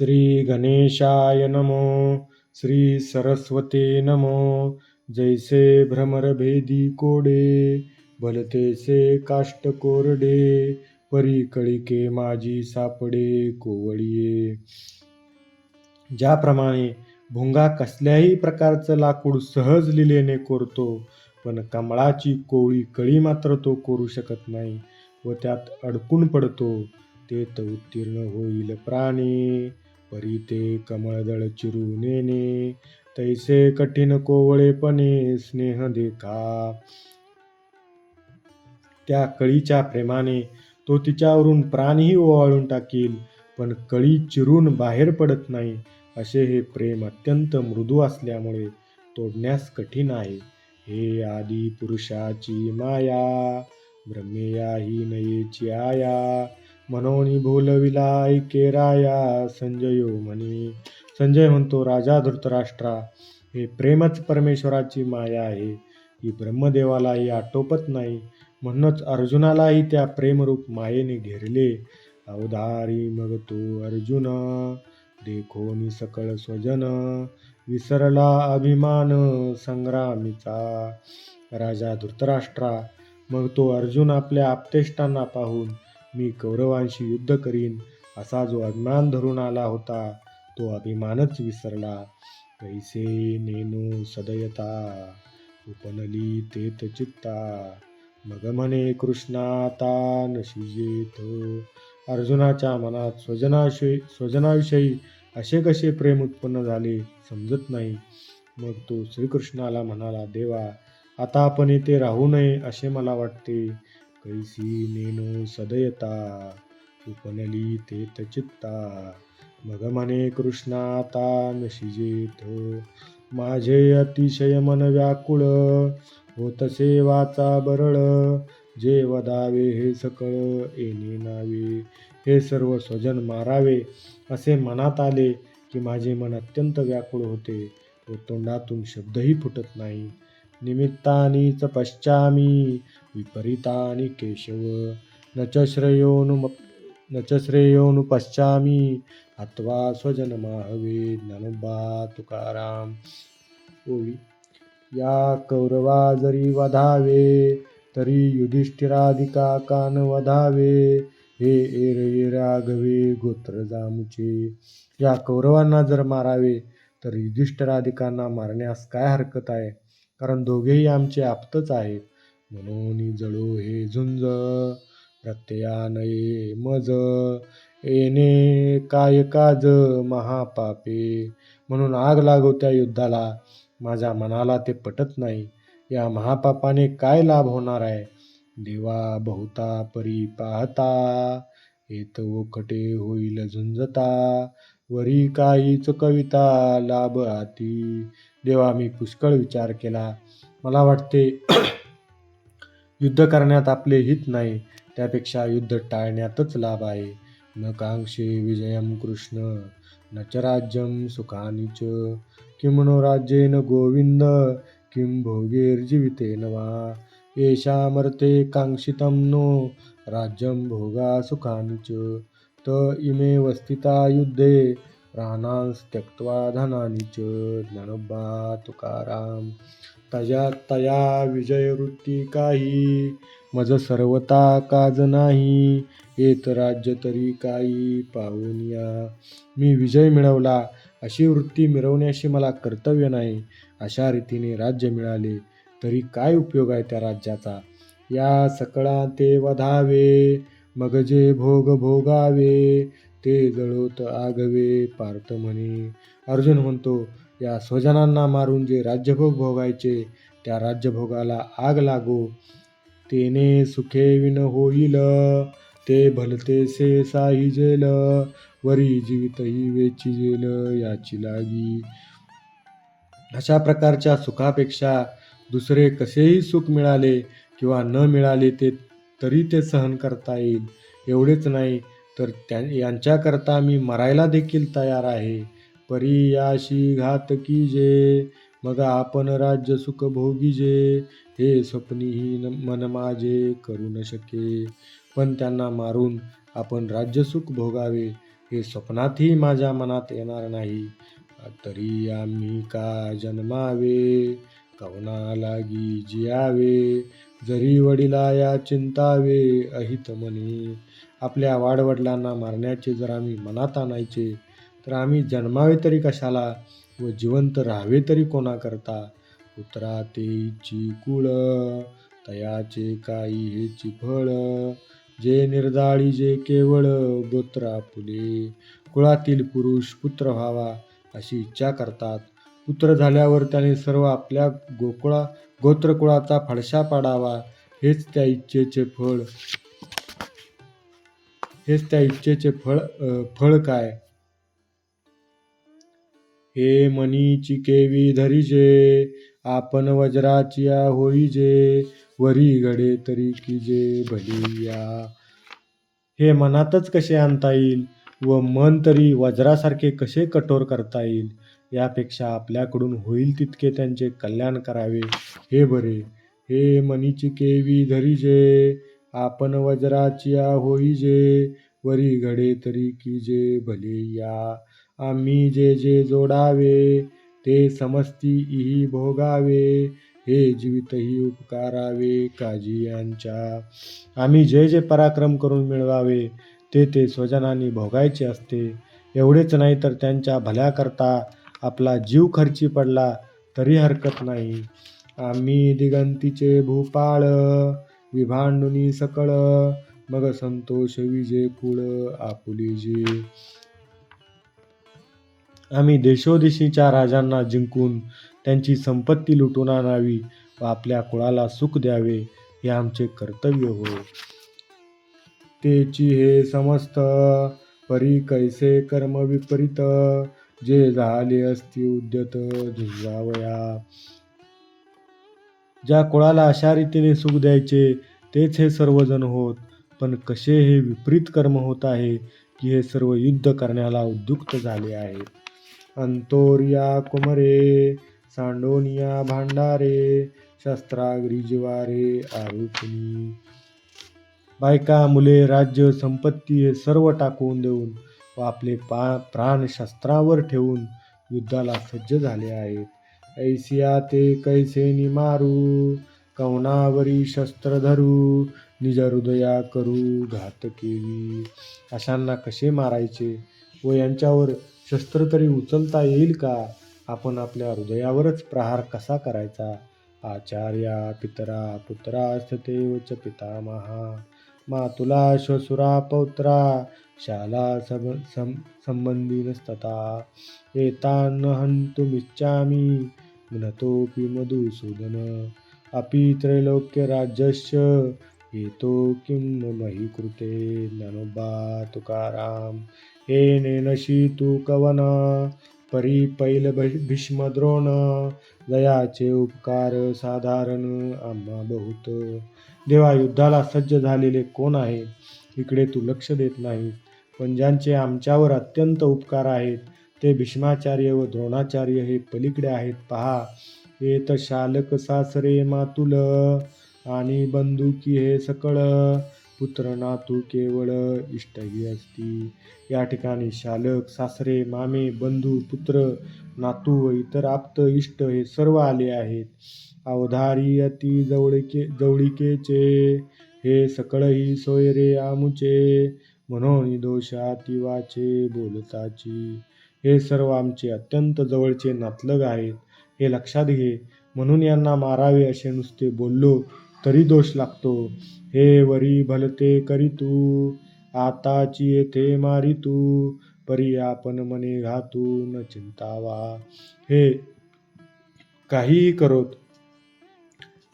श्री गणेशाय नमो श्री सरस्वते नमो जैसे भ्रमरभेदी कोडे भलतेसे काष्ट कोरडे परी कळिके माझी सापडे कोवळीये. ज्याप्रमाणे भुंगा कसल्याही प्रकारचं लाकूड सहज लिलेने कोरतो पण कमळाची कोळी कळी मात्र तो कोरू शकत नाही व त्यात अडकून पडतो ते तर उत्तीर्ण होईल प्राणी. परी ते कमळदळ चिरुनेने तैसे कठीण कोवळेपणे स्नेह देखा. त्या कळीच्या प्रेमाने तो तिच्यावरून प्राणही ओवाळून टाकील पण कळी चिरून बाहेर पडत नाही. असे हे प्रेम अत्यंत मृदू असल्यामुळे तोडण्यास कठीण आहे. हे आदी पुरुषाची माया ब्रह्मेया ही नयेची आया. मनोनी भूलविला केराया. संजयो म्हणे संजय म्हणतो राजा धृतराष्ट्रा हे प्रेमच परमेश्वराची माया आहे. ही ब्रह्मदेवालाही आटोपत नाही. म्हणूनच अर्जुनालाही त्या प्रेमरूप मायेने घेरले. अवधारी मग तो अर्जुन देखो नि सकळ स्वजन विसरला अभिमान संग्रामीचा. राजा धृतराष्ट्रा मग तो अर्जुन आपल्या आपतेष्टांना पाहून मी कौरवांशी युद्ध करीन असा जो अभिमान धरून आला होता तो अभिमानच विसरला. कैसे नेनो सदयता उपनली तेत चित्ता मग म्हणे कृष्णाता नशिजेत अर्जुनाच्या मनात स्वजनाविषयी स्वजनाविषयी असे कसे प्रेम उत्पन्न झाले समजत नाही. मग तो श्रीकृष्णाला म्हणाला देवा आता आपण इथे राहू नये असे मला वाटते. कैसी నేను सदयता उपनली तेत चित्ता मग म्हणे कृष्णाता नशिजेत माझे अतिशय मन व्याकुळ होतसे वाचा बरळ जे वदावे हे सकळ येणे नावे हे सर्व स्वजन मारावे. असे मनात आले की माझे मन अत्यंत व्याकुळ होते. व तोंडातून शब्दही फुटत नाही. निमित्तानी च पश्चामी। विपरीतानि केशव। न च श्रेयोनु न च श्रेयोनु पश्चामी। हत्वा स्वजन माहवे ज्ञानोबा तुकाराम ओवी या कौरवा जरी वधावे तरी युधिष्ठिराधिका कान वधावे। हे एर राघवे गोत्र जामुचे। या कौरवांना जर मारावे तर युधिष्ठिराधिकांना मारण्यास काय हरकत आहे? कारण दोघेही आमचे आप्तच आहेत. म्हणून जळो हे झुंज प्रत्ययानये मज येणे काय काज महापापे. म्हणून आग लागो त्या युद्धाला. माझ्या मनाला ते पटत नाही. या महापापाने काय लाभ होणार आहे? देवा बहुता परी पाहता. येत ओकटे होईल झुंजता. वरी काहीच कविता लाभ आती. देवा मी पुष्कळ विचार केला. मला वाटते युद्ध करण्यात आपले हित नाही त्यापेक्षा युद्ध टाळण्यातच लाभ आहे. न कांक्षे विजयम कृष्ण न च राज्यम सुखानी च. राज्येन गोविंद किं भोगेर्जीवितेन वा. येषामर्थे काङ्क्षितं नो राज्यं भोगा सुखानि च. त इमे वस्तिता युद्धे प्राणांस त्यक्त्वा धनानी च ज्ञानोबा तुकाराम तया तया विजयवृत्ती काही मज सर्वता काज नाही। येत राज्य तरी काही पाहून या मी विजय मिळवला अशी वृत्ती मिळवण्याशी मला कर्तव्य नाही। अशा रीतीने राज्य मिळाले तरी काय उपयोग आहे त्या राज्याचा? या सकळा ते वधावे मग जे भोग भोगावे ते गळोत आगवे पार्थ म्हणे. अर्जुन म्हणतो या स्वजनांना मारून जे राज्यभोग भोगायचे त्या राज्यभोगाला आग लागो. तेने सुखे विन होईल ते भलतेसे साहिजेल वरी जीवितही वेचिजेल याची लागी. अशा प्रकारच्या सुखापेक्षा दुसरे कसेही सुख मिळाले किंवा न मिळाले ते तरी ते सहन करता येईल एवढेच नाही तर त्या यांच्याकरता मी मरायला देखील तयार आहे. परी याशी घातकी जे मग आपण राज्य सुख भोगीजे हे स्वप्नीही मन माझे करू न शके. पण त्यांना मारून आपण राज्यसुख भोगावे हे स्वप्नातही माझ्या मनात येणार नाही. तरी आम्ही का जन्मावे? कवना लागी जियावे? जरी वडिला या चिंतावे अहित मनी. आपल्या वाडवडिलांना मारण्याचे जर आम्ही मनात आणायचे तर आम्ही जन्मावे तरी कशाला व जिवंत राहावे तरी कोणाकरता? उतरा तेची कुळ तयाचे काही हेची फळ जे निर्दाळी जे केवळ गोत्रा फुले. कुळातील पुरुष पुत्र व्हावा अशी इच्छा करतात. पुत्र झाल्यावर त्याने सर्व आपल्या गोकुळा गोत्रकुळाचा फडशा पाडावा. हेच त्या इच्छेचे फळ. हेच त्या इच्छेचे फळ फळ काय? हे मनीची केवी धरीजे आपण वज्राचिया होईजे वरी घडे तरी किजे भलिया हे मनातच कसे आणता येईल? व मन तरी वज्रासारखे कसे कठोर करता येईल? यापेक्षा आपल्याकडून होईल तितके त्यांचे कल्याण करावे. हे बरे. हे मनीची केवी धरिजे आपण वज्राचिया होईजे वरी घडे तरी किजे भले या. आम्ही जे जे जोडावे ते समस्ती इही भोगावे हे जीवितही उपकारावे काजी यांच्या आम्ही जे जे पराक्रम करून मिळवावे ते ते स्वजनांनी भोगायचे असते. एवढेच नाही तर त्यांच्या भल्याकरता आपला जीव खर्ची पडला तरी हरकत नाही. आम्ही दिगंतीचे भूपाळ विभांडुनी सकळ मग संतोष विजे कुळ आपुली जे. आम्ही देशोदेशीच्या राजांना जिंकून त्यांची संपत्ती लुटून आणावी व आपल्या कुळाला सुख द्यावे हे आमचे कर्तव्य हो. तेची हे समस्त परी कैसे कर्म विपरीत जे झाले असती उद्यत झुंजावया. ज्या कुळाला अशा रीतीने सुख द्यायचे तेच हे सर्वजण होत. पण कसे हे विपरीत कर्म होत आहे की हे सर्व युद्ध करण्याला उद्युक्त झाले आहे. अंतोरिया कुमरे सांडोनिया भांडारे शस्त्राग्री जिवारे आरोपिणी. बायका मुले राज्य संपत्ती हे सर्व टाकून देऊन व आपले पा प्राण शस्त्रावर ठेवून युद्धाला सज्ज झाले आहेत. ऐसिया ते कैसे निमारू कवनावरी शस्त्र धरू निज हृदया करू घात केवी अशांना कसे मारायचे? व यांच्यावर शस्त्र तरी उचलता येईल का? आपण आपल्या हृदयावरच प्रहार कसा करायचा? आचार्या पितरा पुत्रा सतेवच पितामहा मातुला श्वसुरा पौत्रा शाला सब सं संबंधी नस्तता। एतान हन्तुमिच्छामि मनतोऽपि मधुसूदन। अपि त्रैलोक्यराज्यस्य हेतो किं मही कृते ननुबा तुकाराम एनेन शीतु कवन परी पैल भ- भीष्मद्रोण। दयाचे उपकार साधारण आम्हा बहुत। देवा युद्धाला सज्ज झालेले कोण आहे? इकडे तू लक्ष देत नाही. पण ज्यांचे आमच्यावर अत्यंत उपकार आहेत ते भीष्माचार्य व द्रोणाचार्य हे पलीकडे आहेत. पहा येत शालक सासरे मातुल आणि बंदुकी हे सकळ. पुत्र नातू केवळ इष्टही असती. या ठिकाणी शालक सासरे मामे बंधू पुत्र नातू व इतर आप्त इष्ट हे सर्व आले आहेत. अवधारी अति जवळके जवळिकेचे. हे सकळही सोयरे आमुचे. म्हणून दोषाती वाचे बोलताची. हे सर्व आमचे अत्यंत जवळचे नातलग आहेत. हे लक्षात घे. म्हणून यांना मारावे असे नुसते बोललो तरी दोष लागतो. हे वरी भलते करीतू आताची येथे मारितू परी आपण मने घातू न चिंतावा. हे काहीही करोत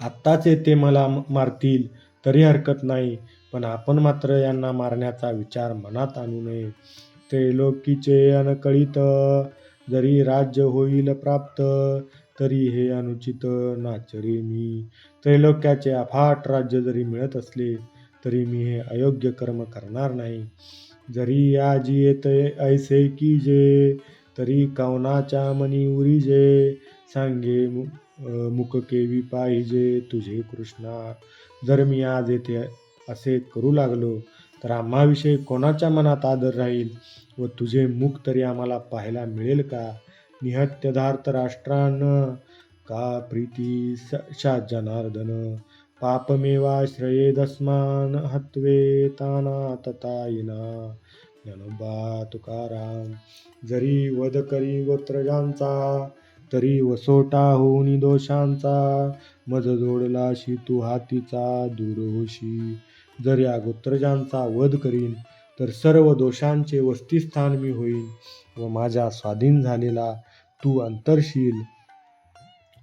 आत्ताच येते मला मारतील तरी हरकत नाही. पण आपण मात्र यांना मारण्याचा विचार मनात आणू नये. त्रैलोकीचे अनकळीत जरी राज्य होईल प्राप्त तरी हे अनुचित नाचरे मी. त्रैलोक्याचे अफाट राज्य जरी मिळत असले तरी मी हे अयोग्य कर्म करणार नाही. जरी आजी येते ऐसे की जे तरी कवनाच्या मनी उरीजे सांगे मुख मुक केवी पाहिजे तुझे कृष्णा. जर मी आज येथे असे करू लागलो तर आम्हाविषयी कोणाच्या मनात आदर राहील व तुझे मुख तरी आम्हाला पाहायला मिळेल का? निहत्यधार्थ राष्ट्रान का प्रीती शा जनार्दन पापमेवाश्रयेदस्मान हत्वे ताना ततायिना ज्ञानोबा तुकाराम जरी वध करी गोत्रजांचा तरी वसोटा होऊनी दोषांचा. मज जोडलाशी तू हातीचा दूर होशी. जर या गोत्रजांचा वध करीन तर सर्व दोषांचे वस्तीस्थान मी होईन व माझ्या स्वाधीन झालेला तू अंतरशील.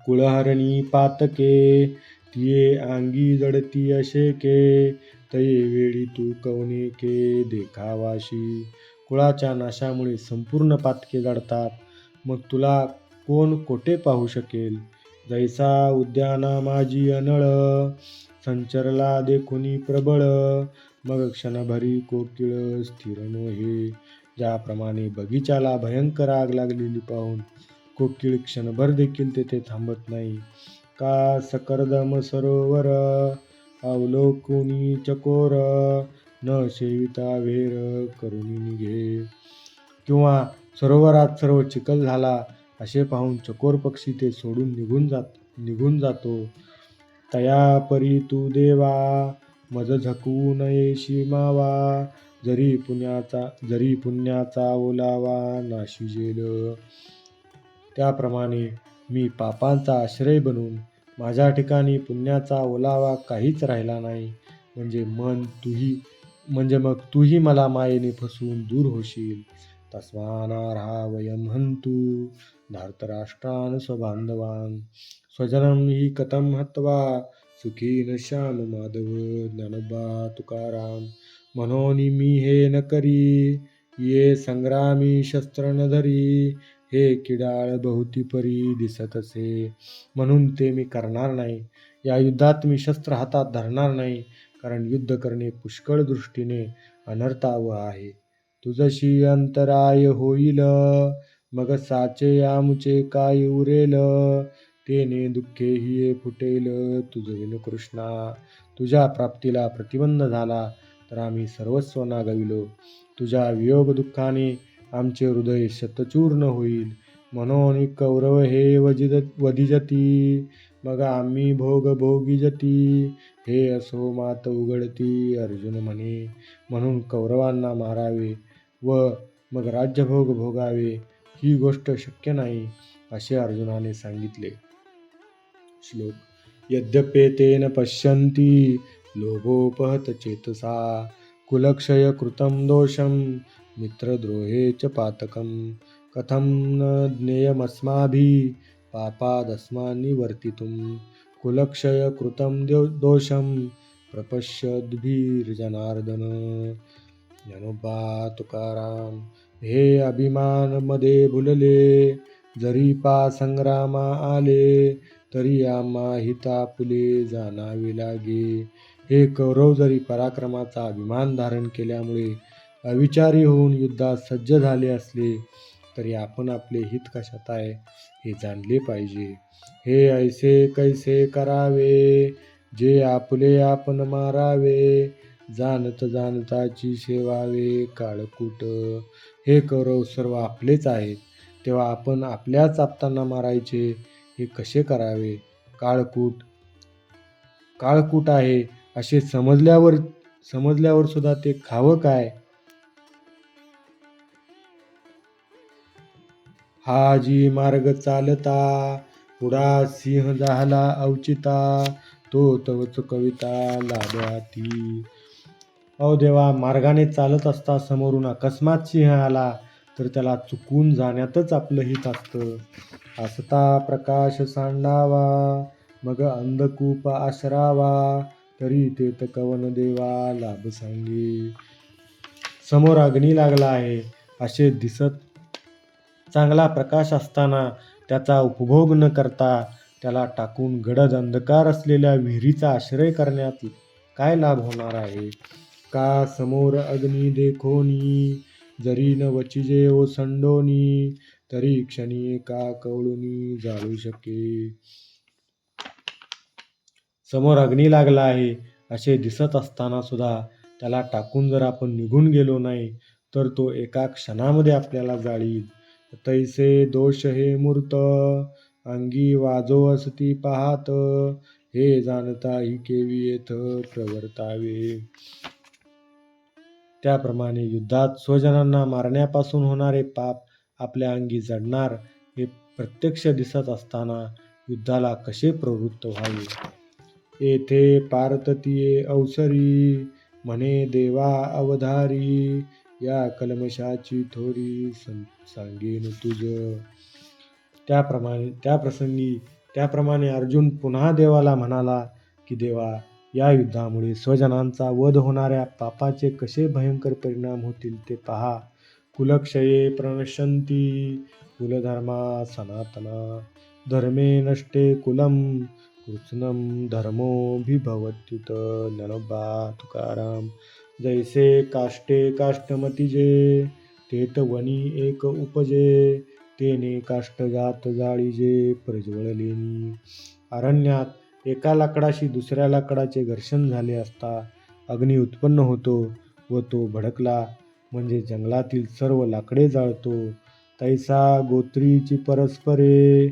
कुळहरणी पातके तिये अंगी जडती अशेके. तये वेळी तू कवने के देखावाशी. कुळाच्या नाशामुळे संपूर्ण पातके जडतात. मग तुला कोण कोठे पाहू शकेल? जैसा उद्याना माझी अनळ संचरला देखुनी प्रबळ. मग क्षणभरी कोकिळ स्थिर नोहे ज्याप्रमाणे बगीचाला भयंकर आग लागलेली पाहून कोकिळ क्षणभर देखील तेथे थांबत नाही. का सकरदम सरोवर अवलोकुनी चकोर न सेविता वेर करुणी निघे. किंवा सरोवरात सर्व चिखल झाला असे पाहून चकोर पक्षी ते सोडून निघून जात निघून जातो. तया परी तू देवा मज झकवू नये मावा जरी पुण्याचा जरी पुण्याचा ओलावा नाशिजेल त्याप्रमाणे मी पापांचा आश्रय बनून माझ्या ठिकाणी पुण्याचा ओलावा काहीच राहिला नाही. म्हणजे मन तूही म्हणजे मग तूही मला मायेने फसवून दूर होशील. तस्मानार्हा वयम हंतू धार्तराष्ट्रान् स्वबांधवान् स्वजनं हि कथं हत्वा? सुखी न श्याम माधव ज्ञानोबा तुकाराम म्हणून मी हे न करी। ये संग्रामी शस्त्र न धरी। हे किडाळ बहुती परी दिसत असे। म्हणून ते मी करणार नाही। या युद्धात मी शस्त्र हातात धरणार नाही। कारण युद्ध करणे पुष्कळ दृष्टीने अनर्थाव आहे। तुझशी अंतराय होईल। मग साचे आमचे काय उरेल? तेने दुःखे हिये फुटेल. तुझविल कृष्णा तुझ्या प्राप्तीला प्रतिबंध झाला तर आम्ही सर्वस्व नागविलो. तुझ्या वियोग दुःखाने आमचे हृदय शतचूर्ण होईल. म्हणून कौरव हे वजिद वधिजती. मग आम्ही भोग भोगिजती. हे असो मात उघडती अर्जुन म्हणे. म्हणून कौरवांना मारावे व मग राज्यभोग भोगावे. ही गोष्ट शक्य नाही असे अर्जुनाने सांगितले. श्लोक यद्यपेतेन पश्यन्ति लोभोपहत चेतसा कुलक्षय कृतं दोषं मित्रद्रोहे च पातकं कथं न ज्ञेयमस्माभिः पापादस्मान्निवर्तितुं कुलक्षय कृतं द्यो दोषं प्रपश्यद्भिर्जनार्दन। ज्ञानोबा तुकाराम हे अभिमानमध्ये भुलले जरी पा संग्रामा आले तरी आम्हा हितापुले जाणावे लागे. हे कौरव जरी पराक्रमाचा अभिमान धारण केल्यामुळे अविचारी होऊन युद्धात सज्ज झाले असले तरी आपण आपले हित कशात आहे हे जाणले पाहिजे. हे ऐसे कैसे करावे जे आपले आपण मारावे जाणत जाणताची सेवावे काळकूट. हे कौरव सर्व आपलेच आहेत. तेव्हा आपण आपल्याच आपतांना मारायचे. हे कसे करावे? काळकूट. काळकूट आहे. असे समजल्यावर समजल्यावर सुद्धा ते खावं काय? हा जी मार्ग चालता. पुढा सिंह झाला अवचिता तो तवच कविता लाभ्याती. अहो देवा मार्गाने चालत असता समोरून अकस्मात सिंह आला तर त्याला चुकून जाण्यातच आपलं हित असतं. असता प्रकाश सांडावा मग अंधकूप आश्रावा तरी ते कवन देवा लाभ सांगे समोर अग्नी लागला आहे असे दिसत चांगला प्रकाश असताना त्याचा उपभोग न करता त्याला टाकून गडद अंधकार असलेल्या विहिरीचा आश्रय करण्यात काय लाभ होणार आहे? का समोर अग्नी देखोनी? जरी न वचिजे ओसंडोनी तरी क्षणी का कवळुनी जाळू शके? समोर अग्नी लागला आहे असे दिसत असताना सुद्धा त्याला टाकून जर आपण निघून गेलो नाही तर तो एका क्षणामध्ये आपल्याला जाळील. तैसे दोष हे मूर्त अंगी वाजो असती पाहात हे जाणता ही केवी येथ प्रवर्तावे. त्याप्रमाणे युद्धात स्वजनांना मारण्यापासून होणारे पाप आपल्या अंगी जडणार हे प्रत्यक्ष दिसत असताना युद्धाला कसे प्रवृत्त व्हावे? येथे पार्ततीये अवसरी म्हणे देवा अवधारी या कलमशाची थोडी सं- सांगेन तुझ. त्याप्रमाणे त्या प्रसंगी त्याप्रमाणे अर्जुन पुन्हा देवाला म्हणाला की देवा या युद्धामुळे स्वजनांचा वध होणाऱ्या पापाचे कसे भयंकर परिणाम होतील ते पहा. कुलक्षये प्रणश्यंती कुलधर्मा सनातना धर्मे नष्टे कुलम कृत्स्नम धर्मोभिभवत्युत ज्ञानोबा तुकाराम जैसे काष्टे काष्टमतिजे तेत वनी एक उपजे तेने काष्टजात जाळीजे प्रज्वळलेनी अरण्यात एका लाकडाशी दुसऱ्या लाकडाचे घर्षण झाले असता अग्नी उत्पन्न होतो व तो भडकला म्हणजे जंगलातील सर्व लाकडे जाळतो. तैसा गोत्रीची परस्परे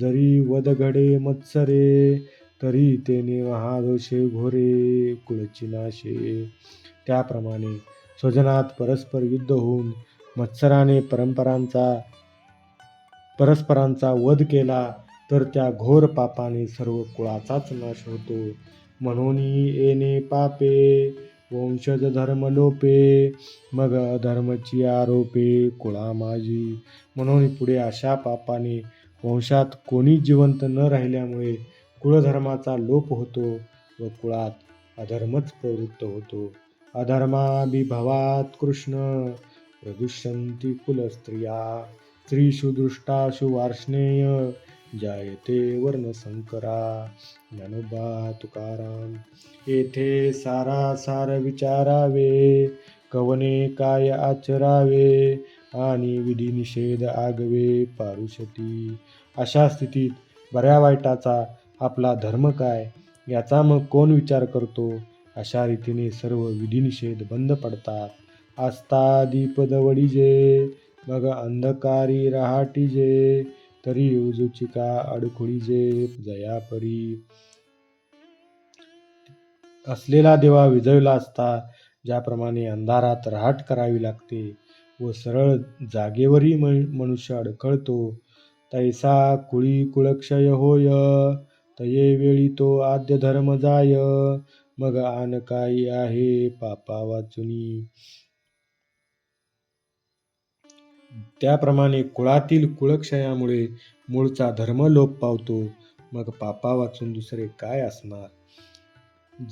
जरी वद घडे मत्सरे तरी तेने महादोषे घोरे कुळची नाशे त्याप्रमाणे स्वजनात परस्पर युद्ध होऊन मत्सराने परंपरांचा परस्परांचा वध केला. तर त्या घोर पापाने सर्व कुळाचाच नाश होतो. म्हणून येणे पापे. वंशज धर्म लोपे. मग अधर्मची आरोपे. कुळा माझी. म्हणून पुढे अशा पापाने वंशात कोणी जिवंत न राहिल्यामुळे कुळधर्माचा लोप होतो व कुळात अधर्मच प्रवृत्त होतो. अधर्माभिभवात कृष्ण. प्रदुष्यंती कुलस्त्रिया. स्त्रीषु दृष्टाशु वार्ष्णेय. जायते वर्णसंकरा ज्ञानोबा तुकाराम येथे सारा सार विचारावे कवने काय आचरावे आणि विधी निषेध आगवे पारुषती. अशा स्थितीत बऱ्या वाईटाचा आपला धर्म काय याचा मग कोण विचार करतो? अशा रीतीने सर्व विधिनिषेध बंद पडतात. आस्था दीप दवडीजे मग अंधकारी रहाटीजे तरी चिका अडखोळी जे जयापरी. असलेला देवा विजवला असता ज्याप्रमाणे अंधारात रहाट करावी लागते व सरळ जागेवरही म- मनुष्य अडखळतो. तैसा कुळी कुळक्षय होय तये वेळी तो आद्य धर्म जाय मग आन काही आहे पापा वाचुनी त्याप्रमाणे कुळातील कुळक्षयामुळे मूळचा धर्म लोप पावतो. मग पापा वाचून दुसरे काय असणार?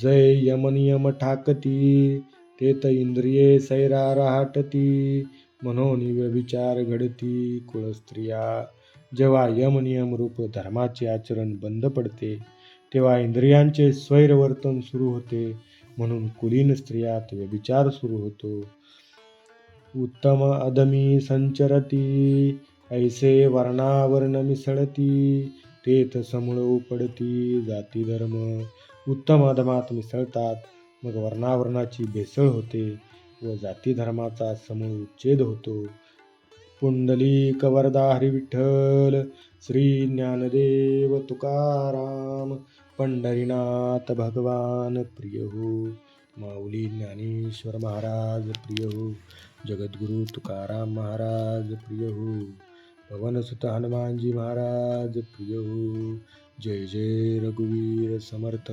जय यमनियम ठाकती ते तर इंद्रिये सैरा राहटती म्हणून व्यभिचार घडती कुळस्त्रिया. जेव्हा यमनियम रूप धर्माचे आचरण बंद पडते तेव्हा इंद्रियांचे स्वैरवर्तन सुरू होते. म्हणून कुलीन स्त्रियात व्यभिचार सुरू होतो. उत्तम अदमी संचरती ऐसे वर्णावर्ण मिसळती तेथ समूळ उपडती जाती धर्म. उत्तम अधमात मिसळतात मग वर्णावरणाची भेसळ होते व जाती धर्माचा समूळ उच्छेद होतो. पुंडलिक वरदा हरिविठ्ठल श्री ज्ञानदेव तुकाराम पंढरीनाथ भगवान प्रिय हो. माऊली ज्ञानेश्वर महाराज प्रिय हो. जगद्गुरु तुकाराम महाराज प्रिय हो पवनसुत हनुमानजी महाराज प्रिय हो जय जय रघुवीर समर्थ।